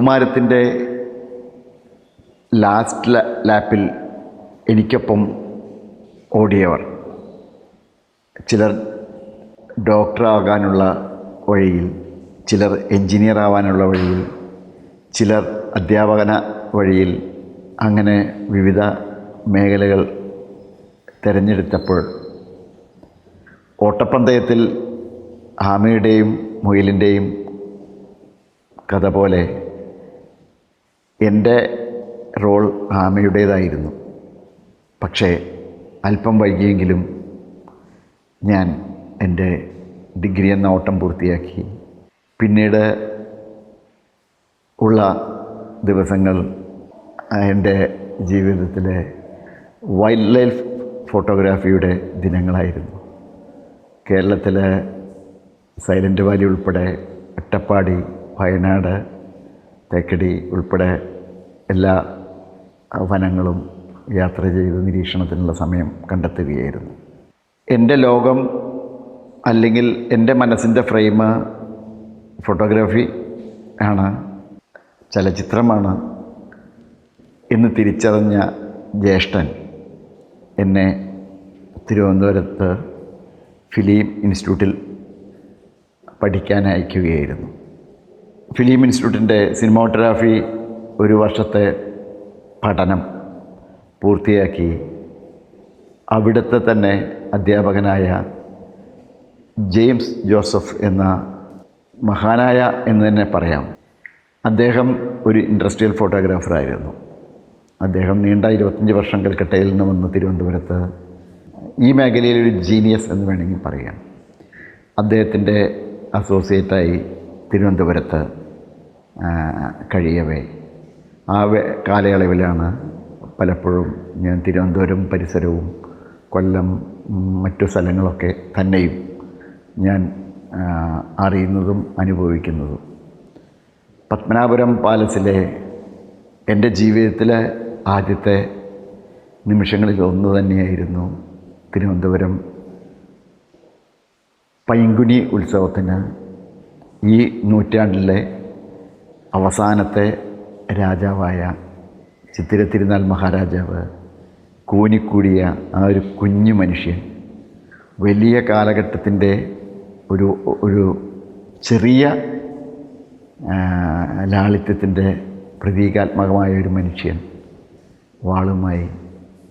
കൗമാരത്തിന്റെ last ലാപ്പിൽ എനിക്കൊപ്പം ഓടിയവർ. ചിലർ ഡോക്ടറാകാനുള്ള വഴിയിൽ ചിലർ എൻജിനീയർ ആവാനുള്ള വഴിയിൽ ചിലർ അധ്യാപകന വഴിയിൽ അങ്ങനെ വിവിധ മേഖലകൾ തിരഞ്ഞെടുത്തപ്പോൾ ഓട്ടപ്പന്തയത്തിൽ ഹാമിയുടെയും മുയലിന്റെയും കഥ പോലെ എന്റെ റോൾ ആമയുടേതായിരുന്നു പക്ഷേ അല്പം വൈകിയെങ്കിലും ഞാൻ എന്റെ ഡിഗ്രി എന്ന ഓട്ടം പൂർത്തിയാക്കി. പിന്നീട് ഉള്ള ദിവസങ്ങൾ എന്റെ ജീവിതത്തിലെ വൈൽഡ് ലൈഫ് ഫോട്ടോഗ്രാഫിയുടെ ദിനങ്ങളായിരുന്നു. കേരളത്തിലെ സൈലന്റ് വാലി ഉൾപ്പെടെ അട്ടപ്പാടി വയനാട് തേക്കടി ഉൾപ്പെടെ എല്ലാ വനങ്ങളും യാത്ര ചെയ്ത് നിരീക്ഷണത്തിനുള്ള സമയം കണ്ടെത്തുകയായിരുന്നു. എന്റെ ലോകം അല്ലെങ്കിൽ എന്റെ മനസ്സിന്റെ ഫ്രെയിം ഫോട്ടോഗ്രാഫി ആണ് ചലച്ചിത്രമാണ് എന്ന് തിരിച്ചറിഞ്ഞ ജ്യേഷ്ഠൻ എന്നെ തിരുവനന്തപുരത്ത് ഫിലിം ഇൻസ്റ്റിറ്റ്യൂട്ടിൽ പഠിക്കാൻ അയക്കുകയായിരുന്നു. ഫിലിം ഇൻസ്റ്റിറ്റ്യൂട്ടിന്റെ സിനിമോട്ടോഗ്രാഫി ഒരു വർഷത്തെ പഠനം പൂർത്തിയാക്കി അവിടുത്തെ തന്നെ അധ്യാപകനായ ജെയിംസ് ജോസഫ് എന്ന മഹാനായ എന്ന് തന്നെ പറയാം. അദ്ദേഹം ഒരു ഇൻഡസ്ട്രിയൽ ഫോട്ടോഗ്രാഫറായിരുന്നു. അദ്ദേഹം നീണ്ട ഇരുപത്തഞ്ച് വർഷം കൽക്കട്ടയിൽ നിന്ന് വന്ന് തിരുവനന്തപുരത്ത് ഈ മേഖലയിൽ ഒരു ജീനിയസ് എന്ന് വേണമെങ്കിൽ പറയാം. അദ്ദേഹത്തിന്റെ അസോസിയേറ്റായി തിരുവനന്തപുരത്ത് കഴിയവേ. ആ കാലയളവിലാണ് പലപ്പോഴും ഞാൻ തിരുവനന്തപുരം പരിസരവും കൊല്ലം മറ്റു സ്ഥലങ്ങളൊക്കെ തന്നെയും ഞാൻ അറിയുന്നതും അനുഭവിക്കുന്നതും. പത്മനാപുരം പാലസിലെ എന്റെ ജീവിതത്തിലെ ആദ്യത്തെ നിമിഷങ്ങളിൽ ഒന്ന് തന്നെയായിരുന്നു തിരുവനന്തപുരം പൈങ്കുനി ഉത്സവത്തിന് ഈ നൂറ്റാണ്ടിലെ അവസാനത്തെ രാജാവായ ചിത്തിര തിരുനാൾ മഹാരാജാവ് കൂനിക്കൂടിയ ആ ഒരു കുഞ്ഞു മനുഷ്യൻ വലിയ കാലഘട്ടത്തിന്റെ ഒരു ഒരു ചെറിയ ലാളിത്യത്തിന്റെ പ്രതീകാത്മകമായ ഒരു മനുഷ്യൻ വാളുമായി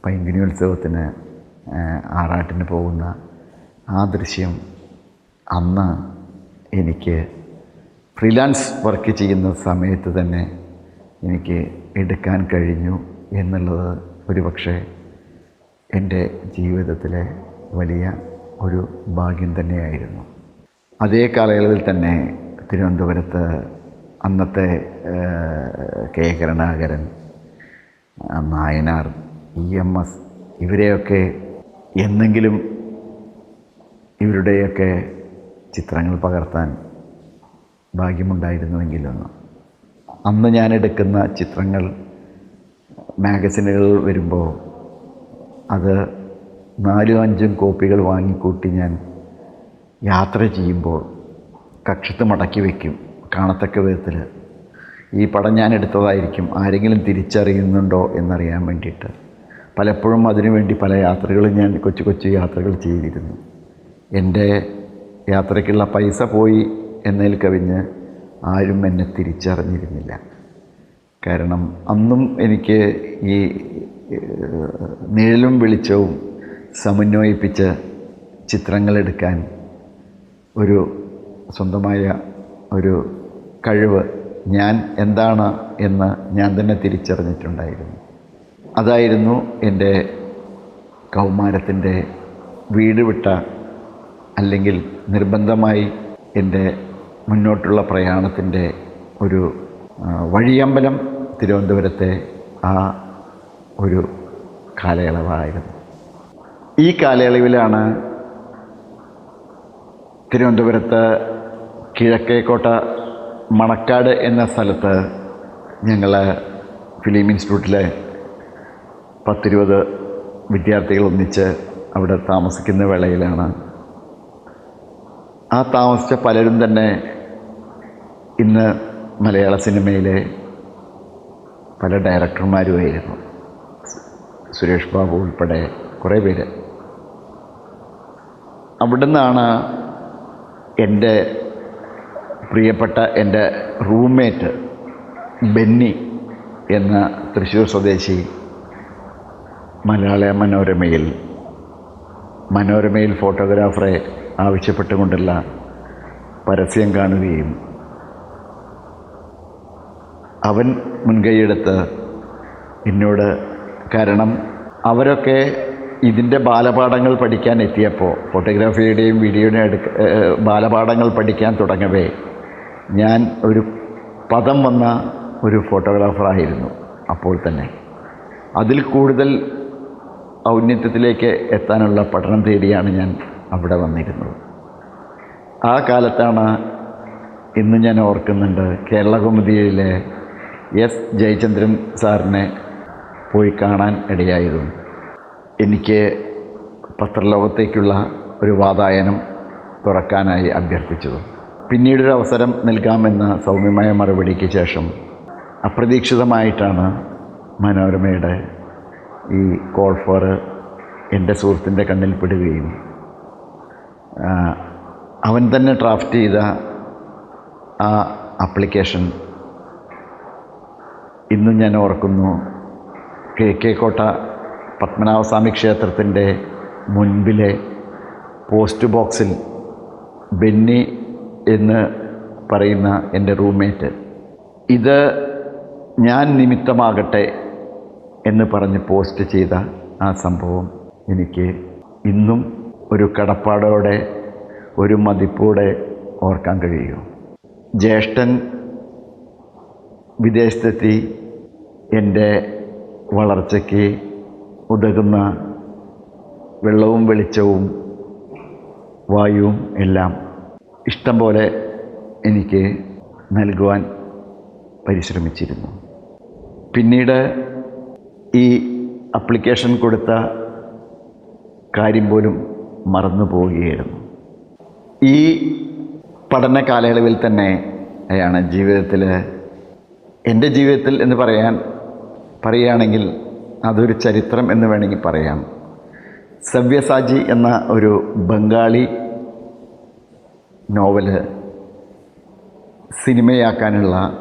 പൈങ്കിനി ഉത്സവത്തിന് ആ, ആറാട്ടിന് പോകുന്ന ആ ദൃശ്യം അന്ന് എനിക്ക് ഫ്രീലാൻസ് വർക്ക് ചെയ്യുന്ന സമയത്ത് തന്നെ എനിക്ക് എടുക്കാൻ കഴിഞ്ഞു എന്നുള്ളത് ഒരുപക്ഷെ എന്റെ ജീവിതത്തിലെ വലിയ ഒരു ഭാഗ്യം തന്നെയായിരുന്നു. അതേ കാലയളവിൽ തന്നെ തിരുവനന്തപുരത്ത് അന്നത്തെ K Karunakaran Nayanar E M S ഇവരെയൊക്കെ എന്നെങ്കിലും ഇവരുടെയൊക്കെ ചിത്രങ്ങൾ പകർത്താൻ ഭാഗ്യമുണ്ടായിരുന്നുവെങ്കിലൊന്ന്. അന്ന് ഞാൻ എടുക്കുന്ന ചിത്രങ്ങൾ മാഗസിനുകൾ വരുമ്പോൾ അത് നാലും അഞ്ചും കോപ്പികൾ വാങ്ങിക്കൂട്ടി ഞാൻ യാത്ര ചെയ്യുമ്പോൾ കക്ഷത്ത് മടക്കി വയ്ക്കും കാണത്തക്ക വിധത്തിൽ. ഈ പടം ഞാൻ എടുത്തതായിരിക്കും ആരെങ്കിലും തിരിച്ചറിയുന്നുണ്ടോ എന്നറിയാൻ വേണ്ടിയിട്ട്. പലപ്പോഴും അതിനുവേണ്ടി പല യാത്രകളും ഞാൻ കൊച്ചു കൊച്ചു യാത്രകൾ ചെയ്തിരുന്നു. എന്റെ യാത്രയ്ക്കുള്ള പൈസ പോയി എന്നതിൽ കവിഞ്ഞ് ആരും എന്നെ തിരിച്ചറിഞ്ഞിരുന്നില്ല. കാരണം അന്നും എനിക്ക് ഈ നിഴലും വെളിച്ചവും സമന്വയിപ്പിച്ച് ചിത്രങ്ങളെടുക്കാൻ ഒരു സ്വന്തമായ ഒരു കഴിവ് ഞാൻ എന്താണ് എന്ന് ഞാൻ തന്നെ തിരിച്ചറിഞ്ഞിട്ടുണ്ടായിരുന്നു. അതായിരുന്നു എന്റെ കൗമാരത്തിന്റെ വീട് വിട്ട അല്ലെങ്കിൽ നിർബന്ധമായി എന്റെ മുന്നോട്ടുള്ള പ്രയാണത്തിന്റെ ഒരു വഴിയമ്പലം തിരുവനന്തപുരത്തെ ആ ഒരു കാലയളവായിരുന്നു. ഈ കാലയളവിലാണ് തിരുവനന്തപുരത്ത് കിഴക്കേക്കോട്ട മണക്കാട് എന്ന സ്ഥലത്ത് ഞങ്ങൾ ഫിലിം ഇൻസ്റ്റിറ്റ്യൂട്ടിലെ പത്തിരുപത് വിദ്യാർത്ഥികൾ ഒന്നിച്ച് അവിടെ താമസിക്കുന്ന വേളയിലാണ്. ആ താമസിച്ച പലരും തന്നെ ഇന്ന് മലയാള സിനിമയിലെ പല ഡയറക്ടർമാരുമായിരുന്നു. സുരേഷ് ബാബു ഉൾപ്പെടെ കുറേ പേര്. അവിടുന്നാണ് എന്റെ പ്രിയപ്പെട്ട എന്റെ റൂംമേറ്റ് ബെന്നി എന്ന തൃശ്ശൂർ സ്വദേശി മലയാള മനോരമയിൽ മനോരമയിൽ ഫോട്ടോഗ്രാഫറെ ആവശ്യപ്പെട്ടുകൊണ്ടുള്ള പരസ്യം കാണുകയും അവൻ മുൻകൈയെടുത്ത് എന്നോട് കാരണം അവരൊക്കെ ഇതിന്റെ ബാലപാഠങ്ങൾ പഠിക്കാൻ എത്തിയപ്പോൾ ഫോട്ടോഗ്രാഫിയുടെയും വീഡിയോയുടെയും അടുക്ക ബാലപാഠങ്ങൾ പഠിക്കാൻ തുടങ്ങവേ ഞാൻ ഒരു പദം വന്ന ഒരു ഫോട്ടോഗ്രാഫറായിരുന്നു അപ്പോൾ തന്നെ. അതിൽ കൂടുതൽ ഔന്നത്യത്തിലേക്ക് എത്താനുള്ള പഠനം തേടിയാണ് ഞാൻ അവിടെ വന്നിരുന്നത്. ആ കാലത്താണ് ഇന്ന് ഞാൻ ഓർക്കുന്നുണ്ട് കേരളകൗമുദിയിലെ എസ് ജയചന്ദ്രൻ സാറിനെ പോയി കാണാൻ ഇടയായതും എനിക്ക് പത്രലോകത്തേക്കുള്ള ഒരു വാതായനം തുറക്കാനായി അഭ്യർത്ഥിച്ചതും പിന്നീടൊരു അവസരം നൽകാമെന്ന സൗമ്യമായ മറുപടിക്ക് ശേഷം അപ്രതീക്ഷിതമായിട്ടാണ് മനോരമയുടെ ഈ കോൾ ഫോർ എന്റെ സുഹൃത്തിന്റെ കണ്ണിൽ പെടുകയും അവൻ തന്നെ ഡ്രാഫ്റ്റ് ചെയ്ത ആ ആപ്ലിക്കേഷൻ ഇന്നും ഞാൻ ഓർക്കുന്നു കെ കെ കോട്ട പത്മനാഭസ്വാമി ക്ഷേത്രത്തിന്റെ മുൻപിലെ പോസ്റ്റ് ബോക്സിൽ ബെന്നി എന്ന് പറയുന്ന എന്റെ റൂംമേറ്റ്. ഇത് ഞാൻ നിമിത്തമാകട്ടെ എന്ന് പറഞ്ഞ് പോസ്റ്റ് ചെയ്ത ആ സംഭവം എനിക്ക് ഇന്നും ഒരു കടപ്പാടോടെ ഒരു മതിപ്പോടെ ഓർക്കാൻ കഴിയും ജ്യേഷ്ഠൻ വിദേശത്തെത്തി എന്റെ വളർച്ചയ്ക്ക് ഉതകുന്ന വെള്ളവും വെളിച്ചവും വായുവും എല്ലാം ഇഷ്ടം പോലെ എനിക്ക് നൽകുവാൻ പരിശ്രമിച്ചിരുന്നു. പിന്നീട് ഈ അപ്ലിക്കേഷൻ കൊടുത്ത കാര്യം പോലും മറന്നു പോവുകയായിരുന്നു. ഈ പഠന കാലയളവിൽ തന്നെ ആണ് ജീവിതത്തിൽ എന്റെ ജീവിതത്തിൽ എന്ന് പറയാൻ പറയുകയാണെങ്കിൽ അതൊരു ചരിത്രം എന്ന് വേണമെങ്കിൽ പറയാം. സവ്യസാജി എന്ന ഒരു ബംഗാളി നോവൽ സിനിമയാക്കാനുള്ള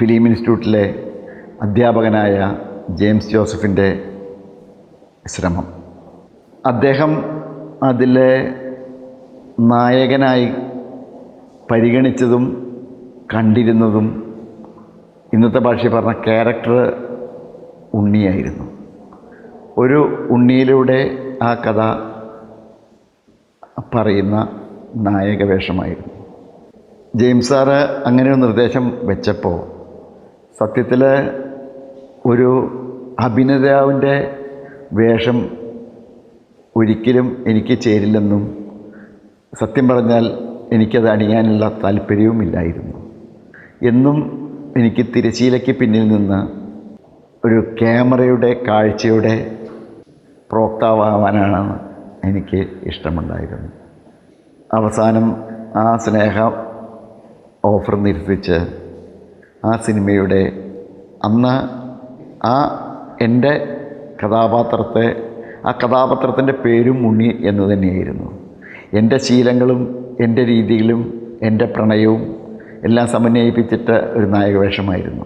ഫിലിം ഇൻസ്റ്റിറ്റ്യൂട്ടിലെ അധ്യാപകനായ ജെയിംസ് ജോസഫിന്റെ ശ്രമം. അദ്ദേഹം അതിലെ നായകനായി പരിഗണിച്ചതും കണ്ടിരുന്നതും ഇന്നത്തെ ഭാഷയിൽ പറഞ്ഞ ക്യാരക്ടർ ഉണ്ണിയായിരുന്നു. ഒരു ഉണ്ണിയിലൂടെ ആ കഥ പറയുന്ന നായക വേഷമായിരുന്നു. ജെയിംസ് സാറ് അങ്ങനെ ഒരു നിർദ്ദേശം വെച്ചപ്പോൾ സത്യത്തിൽ ഒരു അഭിനേതാവിന്റെ വേഷം ഒരിക്കലും എനിക്ക് ചേരില്ലെന്നും സത്യം പറഞ്ഞാൽ എനിക്കത് അണിയാനുള്ള താല്പര്യവുമില്ലായിരുന്നു. എന്നും എനിക്ക് തിരശീലയ്ക്ക് പിന്നിൽ നിന്ന് ഒരു ക്യാമറയുടെ കാഴ്ചയുടെ പ്രോക്താവാനാണ് എനിക്ക് ഇഷ്ടമുണ്ടായിരുന്നു അവസാനം ആ സ്നേഹ ഓഫർ നിരസിച്ച് ആ സിനിമയുടെ അന്ന് ആ എന്റെ കഥാപാത്രത്തെ ആ കഥാപാത്രത്തിന്റെ പേരും മുണി എന്ന് തന്നെയായിരുന്നു. എന്റെ ശീലങ്ങളും എന്റെ രീതികളും എന്റെ പ്രണയവും എല്ലാം സമന്വയിപ്പിച്ചിട്ട് ഒരു നായകവേഷമായിരുന്നു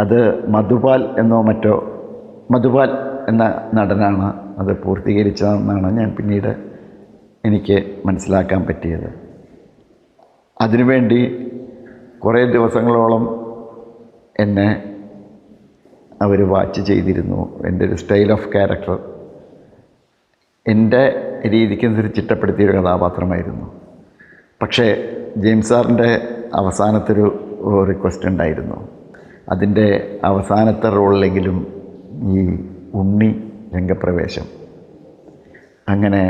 അത് മധുപാൽ എന്നോ മറ്റോ മധുപാൽ എന്ന നടനാണ് അത് പൂർത്തീകരിച്ചതെന്നാണ് ഞാൻ പിന്നീട് എനിക്ക് മനസ്സിലാക്കാൻ പറ്റിയത്. അതിനുവേണ്ടി കുറേ ദിവസങ്ങളോളം എന്നെ അവർ വാച്ച് ചെയ്തിരുന്നു. എന്റെ ഒരു സ്റ്റൈൽ ഓഫ് ക്യാരക്ടർ. എന്റെ രീതിക്കനുസരിച്ച് ചിട്ടപ്പെടുത്തിയൊരു കഥാപാത്രമായിരുന്നു. പക്ഷേ ജെയിംസ് സാറിന്റെ അവസാനത്തൊരു റിക്വസ്റ്റ് ഉണ്ടായിരുന്നു. അതിന്റെ അവസാനത്തെ റോളിലെങ്കിലും ഈ ഉണ്ണി രംഗപ്രവേശം. അങ്ങനെ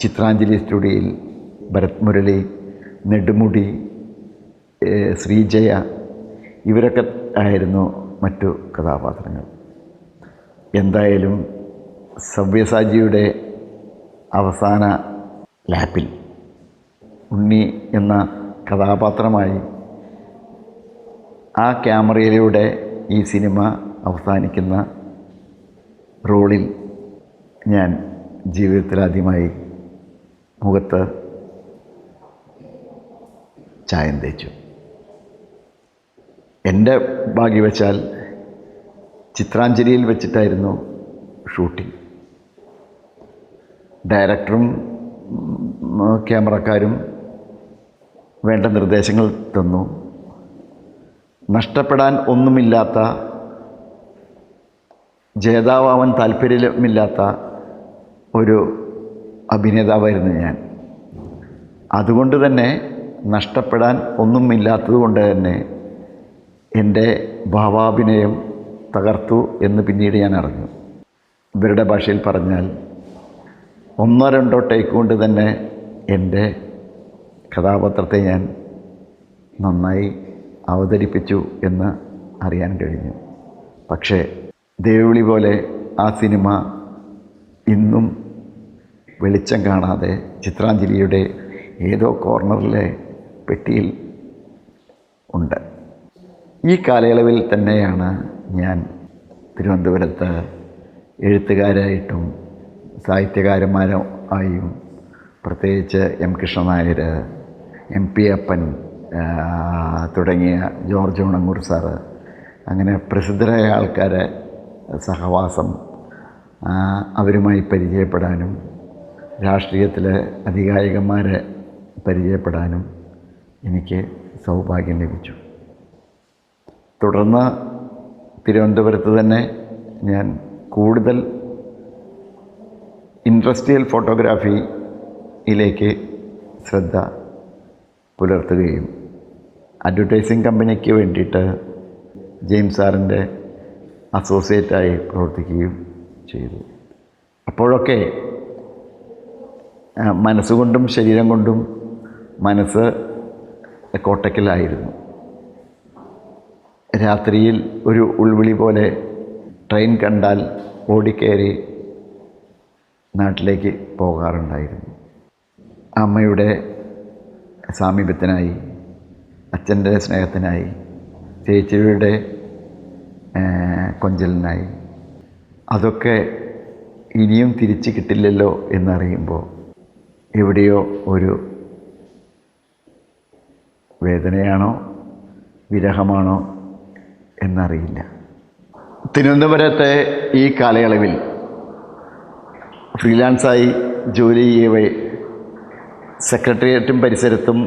ചിത്രാഞ്ജലി സ്റ്റുഡിയോയിൽ ഭരത് മുരളി നെടുമുടി ശ്രീജയ ഇവരൊക്കെ ആയിരുന്നു മറ്റു കഥാപാത്രങ്ങൾ. എന്തായാലും സവ്യസാജിയുടെ അവസാന ലാപ്പിൽ ഉണ്ണി എന്ന കഥാപാത്രമായി ആ ക്യാമറയിലൂടെ ഈ സിനിമ അവസാനിക്കുന്ന റോളിൽ ഞാൻ ജീവിതത്തിലാദ്യമായി മുഖത്ത് ചായം തേച്ചു. എന്റെ ഭാഗ്യവശാൽ ചിത്രാഞ്ജലിയിൽ വെച്ചിട്ടായിരുന്നു ഷൂട്ടിംഗ്. ഡയറക്ടറും ക്യാമറക്കാരും വേണ്ട നിർദ്ദേശങ്ങൾ തന്നു. നഷ്ടപ്പെടാൻ ഒന്നുമില്ലാത്ത ജേതാവാൻ താല്പര്യമില്ലാത്ത ഒരു അഭിനേതാവായിരുന്നു ഞാൻ. അതുകൊണ്ട് തന്നെ നഷ്ടപ്പെടാൻ ഒന്നുമില്ലാത്തത് കൊണ്ട് തന്നെ എന്റെ ഭാവാഭിനയം തകർത്തു എന്ന് പിന്നീട് ഞാൻ അറിഞ്ഞു. ഇവരുടെ ഭാഷയിൽ പറഞ്ഞാൽ ഒന്നോ രണ്ടോ ടേക്ക് കൊണ്ട് തന്നെ എന്റെ കഥാപാത്രത്തെ ഞാൻ നന്നായി അവതരിപ്പിച്ചു എന്ന് അറിയാൻ കഴിഞ്ഞു. പക്ഷേ ദേവിളി പോലെ ആ സിനിമ ഇന്നും വെളിച്ചം കാണാതെ ചിത്രാഞ്ജലിയുടെ ഏതോ കോർണറിലെ പെട്ടിയിൽ ഉണ്ട്. ഈ കാലയളവിൽ തന്നെയാണ് ഞാൻ തിരുവനന്തപുരത്ത് എഴുത്തുകാരായിട്ടും സാഹിത്യകാരന്മാരും ആയും പ്രത്യേകിച്ച് എം കൃഷ്ണനായർ എം പി അപ്പൻ തുടങ്ങിയ ജോർജ് ഉണങ്ങൂർ സാറ് അങ്ങനെ പ്രസിദ്ധരായ ആൾക്കാരെ സഹവാസം അവരുമായി പരിചയപ്പെടാനും രാഷ്ട്രീയത്തിലെ അധികായികന്മാരെ പരിചയപ്പെടാനും എനിക്ക് സൗഭാഗ്യം ലഭിച്ചു. തുടർന്ന് തിരുവനന്തപുരത്ത് തന്നെ ഞാൻ കൂടുതൽ ഇൻഡസ്ട്രിയൽ ഫോട്ടോഗ്രാഫിയിലേക്ക് ശ്രദ്ധ പുലർത്തുകയും അഡ്വർടൈസിംഗ് കമ്പനിക്ക് വേണ്ടിയിട്ട് ജെയിംസ് സാറിന്റെ അസോസിയേറ്റായി പ്രവർത്തിക്കുകയും ചെയ്തു. അപ്പോഴൊക്കെ മനസ്സുകൊണ്ടും ശരീരം കൊണ്ടും മനസ്സ് കോട്ടക്കലായിരുന്നു. രാത്രിയിൽ ഒരു ഉൾവിളി പോലെ ട്രെയിൻ കണ്ടാൽ ഓടിക്കയറി നാട്ടിലേക്ക് പോകാറുണ്ടായിരുന്നു. അമ്മയുടെ സാമീപ്യത്തിനായി അച്ഛന്റെ സ്നേഹത്തിനായി ചേച്ചിയുടെ കൊഞ്ചലിനായി. അതൊക്കെ ഇനിയും തിരിച്ച് കിട്ടില്ലല്ലോ എന്നറിയുമ്പോൾ എവിടെയോ ഒരു വേദനയാണോ വിരഹമാണോ എന്നറിയില്ല. തിരുവനന്തപുരത്തെ ഈ കാലയളവിൽ ഫ്രീലാൻസായി ജോലി ചെയ്യവേ സെക്രട്ടേറിയറ്റും പരിസരത്തും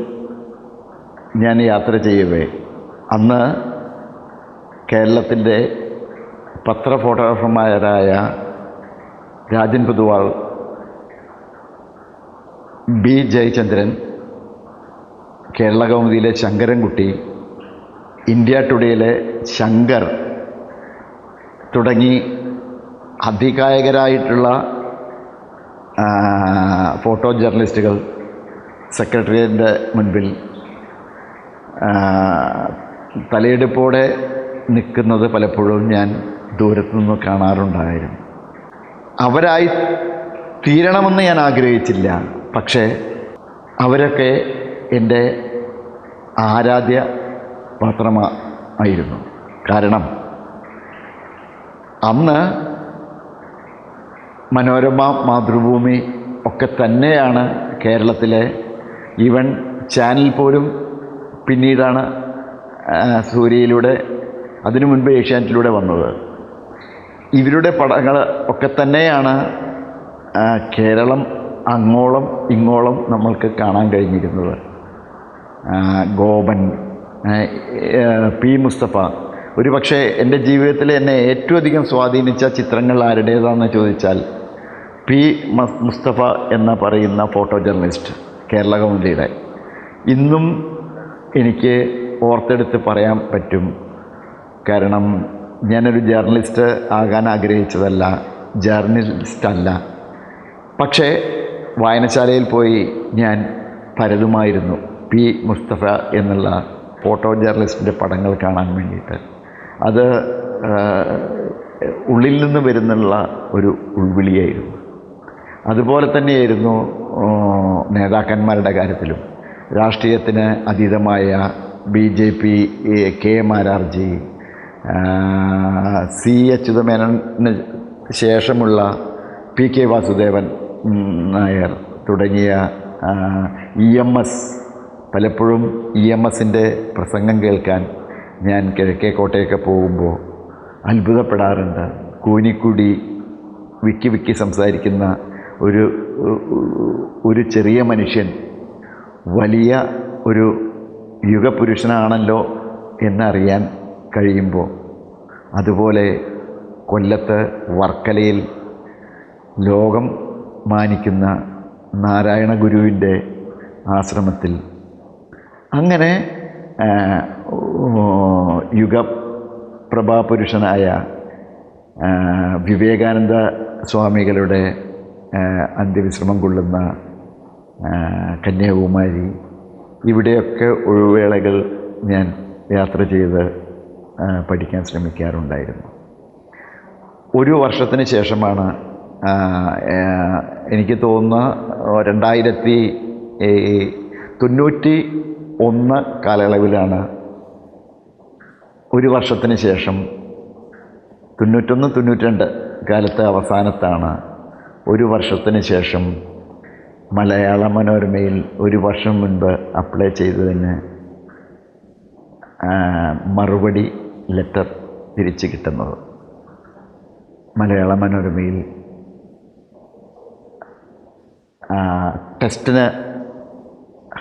ഞാൻ യാത്ര ചെയ്യവേ. അന്ന് കേരളത്തിന്റെ പത്ര ഫോട്ടോഗ്രാഫർമാരായ രാജൻ പൊതുവാൾ ബി ജയചന്ദ്രൻ കേരള കൗമുദിയിലെ ശങ്കരൻകുട്ടി ഇന്ത്യ ടുഡേയിലെ ശങ്കർ തുടങ്ങി അധികായകരായിട്ടുള്ള ഫോട്ടോ ജേർണലിസ്റ്റുകൾ സെക്രട്ടേറിയറ്റിന്റെ മുൻപിൽ തലയെടുപ്പോടെ നിൽക്കുന്നത് പലപ്പോഴും ഞാൻ ദൂരത്തു നിന്ന് കാണാറുണ്ടായിരുന്നു. അവരായി തീരണമെന്ന് ഞാൻ ആഗ്രഹിച്ചില്ല. പക്ഷേ അവരൊക്കെ എന്റെ ആരാധ്യ പാത്രമായിരുന്നു കാരണം അന്ന് മനോരമ മാതൃഭൂമി ഒക്കെ തന്നെയാണ് കേരളത്തിലെ ഈവൻ ചാനൽ പോലും പിന്നീടാണ് സൂര്യയിലൂടെ അതിനു മുൻപ് ഏഷ്യാനെറ്റിലൂടെ വന്നത്. ഇവരുടെ പടങ്ങൾ ഒക്കെ തന്നെയാണ് കേരളം അങ്ങോളം ഇങ്ങോളം നമ്മൾക്ക് കാണാൻ കഴിഞ്ഞിരുന്നത്. ഗോപൻ പി മുസ്തഫ. ഒരു പക്ഷേ എന്റെ ജീവിതത്തിൽ എന്നെ ഏറ്റവും അധികം സ്വാധീനിച്ച ചിത്രങ്ങൾ ആരുടേതാണെന്ന് ചോദിച്ചാൽ പി മസ്- മുസ്തഫ എന്ന് പറയുന്ന ഫോട്ടോ ജേർണലിസ്റ്റ് കേരള കൗമുദിയുടെ. ഇന്നും എനിക്ക് ഓർത്തെടുത്ത് പറയാൻ പറ്റും. കാരണം ഞാനൊരു ജേർണലിസ്റ്റ് ആകാൻ ആഗ്രഹിച്ചതല്ല ജേർണലിസ്റ്റല്ല പക്ഷേ വായനശാലയിൽ പോയി ഞാൻ പരതുമായിരുന്നു പി മുസ്തഫ എന്നുള്ള ഫോട്ടോ ജേർണലിസ്റ്റിന്റെ പടങ്ങൾ കാണാൻ വേണ്ടിയിട്ട്. അത് ഉള്ളിൽ നിന്ന് വരുന്നുള്ള ഒരു ഉൾവിളിയായിരുന്നു. അതുപോലെ തന്നെയായിരുന്നു നേതാക്കന്മാരുടെ കാര്യത്തിലും. രാഷ്ട്രീയത്തിന് അതീതമായ B J P K Mararji C അച്യുതമേനന് ശേഷമുള്ള പി കെ വാസുദേവൻ നായർ തുടങ്ങിയ ഇ എം എസ് പലപ്പോഴും ഇ എം എസിന്റെ പ്രസംഗം കേൾക്കാൻ ഞാൻ കിഴക്കേക്കോട്ടയൊക്കെ പോകുമ്പോൾ അത്ഭുതപ്പെടാറുണ്ട്. കൂനിക്കുടി വിക്കി വിക്കി സംസാരിക്കുന്ന ഒരു ഒരു ചെറിയ മനുഷ്യൻ വലിയ ഒരു യുഗപുരുഷനാണല്ലോ എന്നറിയാൻ കഴിയുമ്പോൾ അതുപോലെ കൊല്ലത്ത് വർക്കലയിൽ ലോകം മാനിക്കുന്ന നാരായണ ഗുരുവിന്റെ ആശ്രമത്തിൽ. അങ്ങനെ യുഗപ്രഭാപുരുഷനായ വിവേകാനന്ദ സ്വാമികളുടെ അന്ത്യവിശ്രമം കൊള്ളുന്ന കന്യാകുമാരി. ഇവിടെയൊക്കെ ഒഴിവേളകൾ ഞാൻ യാത്ര ചെയ്ത് പഠിക്കാൻ ശ്രമിക്കാറുണ്ടായിരുന്നു. ഒരു വർഷത്തിന് ശേഷമാണ് എനിക്ക് തോന്നുന്ന രണ്ടായിരത്തി തൊണ്ണൂറ്റി ഒന്ന് കാലയളവിലാണ് ഒരു വർഷത്തിന് ശേഷം തൊണ്ണൂറ്റൊന്ന് തൊണ്ണൂറ്റി രണ്ട് കാലത്തെ അവസാനത്താണ് ഒരു വർഷത്തിന് ശേഷം മലയാള മനോരമയിൽ ഒരു വർഷം മുൻപ് അപ്ലൈ ചെയ്തതിന് മറുപടി ലെറ്റർ തിരിച്ചു കിട്ടുന്നത്. മലയാള മനോരമയിൽ ടെസ്റ്റിന്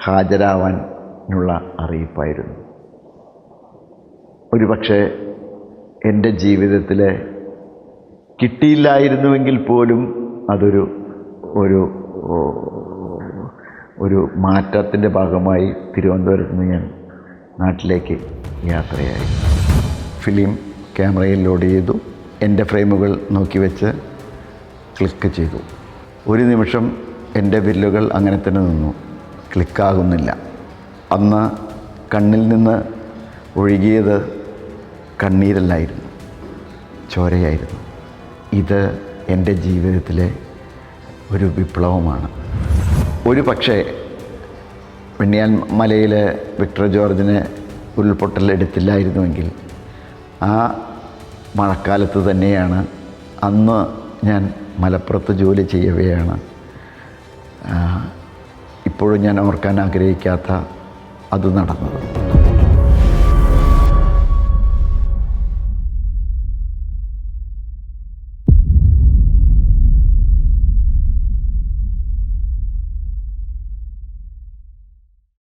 ഹാജരാവാനുള്ള അറിയിപ്പായിരുന്നു. ഒരുപക്ഷെ എന്റെ ജീവിതത്തിൽ കിട്ടിയില്ലായിരുന്നുവെങ്കിൽ പോലും അതൊരു ഒരു ഒരു മാറ്റത്തിന്റെ ഭാഗമായി തിരുവനന്തപുരത്ത് നിന്ന് ഞാൻ നാട്ടിലേക്ക് യാത്രയായി. ഫിലിം ക്യാമറയിൽ ലോഡ് ചെയ്തു. എന്റെ ഫ്രെയിമുകൾ നോക്കി വെച്ച് ക്ലിക്ക് ചെയ്തു. ഒരു നിമിഷം എന്റെ വിരലുകൾ അങ്ങനെ തന്നെ നിന്നു. ക്ലിക്കാകുന്നില്ല. അന്ന് കണ്ണിൽ നിന്ന് ഒഴുകിയത് കണ്ണീരല്ലായിരുന്നു. ചോരയായിരുന്നു. ഇത് എന്റെ ജീവിതത്തിലെ ഒരു വിപ്ലവമാണ്. ഒരു പക്ഷേ വെണ്ണിയാൻ മലയിൽ വിക്ടർ ജോർജിന് ഉരുൾപൊട്ടൽ എടുത്തില്ലായിരുന്നുവെങ്കിൽ ആ മഴക്കാലത്ത് തന്നെയാണ് അന്ന് ഞാൻ മലപ്പുറത്ത് ജോലി ചെയ്യവെയാണ്. ഇപ്പോഴും ഞാൻ ഓർക്കാൻ ആഗ്രഹിക്കാത്ത അത് നടന്നത്.